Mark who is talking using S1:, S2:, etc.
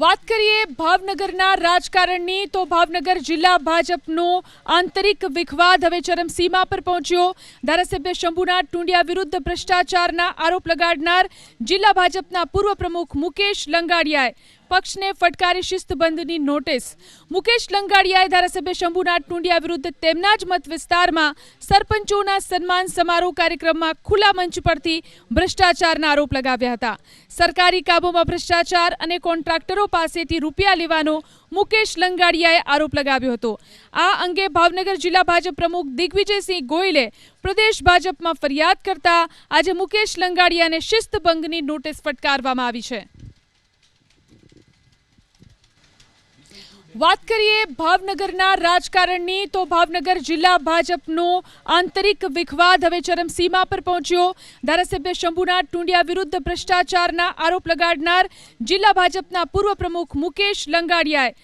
S1: વાત કરીએ ભાવનગરના રાજકારણની, તો ભાવનગર જિલ્લા ભાજપનો આંતરિક વિખવાદ હવે ચરમસીમા પર પહોંચ્યો. ધારાસભ્ય શંભુનાથ ટુંડિયા વિરુદ્ધ ભ્રષ્ટાચારના આરોપ લગાડનાર જિલ્લા ભાજપના પૂર્વ પ્રમુખ મુકેશ લંગાડિયાએ પક્ષને ફટકારી શિસ્તબંધની નોટિસ. મુકેશ લંગાડિયાએ ધારાસભ્ય શંભુનાથ ટુંડિયા વિરુદ્ધ તેમના જ મત વિસ્તારમાં સરપંચોના સન્માન સમારોહ કાર્યક્રમમાં ખુલ્લા મંચ પરથી ભ્રષ્ટાચારના આરોપ લગાવ્યા હતા. સરકારી કાબોમાં ભ્રષ્ટાચાર અને કોન્ટ્રાક્ટરો પાસેથી રૂપિયા લેવાનો મુકેશ લંગાડિયાએ આરોપ લગાવ્યો હતો. આ અંગે ભાવનગર જિલ્લા ભાજપ પ્રમુખ દિગ્વિજયસિંહ ગોયલે પ્રદેશ ભાજપમાં ફરિયાદ કરતા આજે મુકેશ લંગાડિયાને શિસ્તભંગની નોટિસ ફટકારવામાં આવી છે. વાત કરીએ ભાવનગરના રાજકારણની, તો ભાવનગર જિલ્લા ભાજપનો આંતરિક વિખવાદ હવે ચરમસીમા પર પહોંચ્યો. ધારાસભ્ય શંભુનાથ ટુંડિયા વિરુદ્ધ ભ્રષ્ટાચારના આરોપ લગાડનાર જિલ્લા ભાજપના પૂર્વ પ્રમુખ મુકેશ લંગાડિયાએ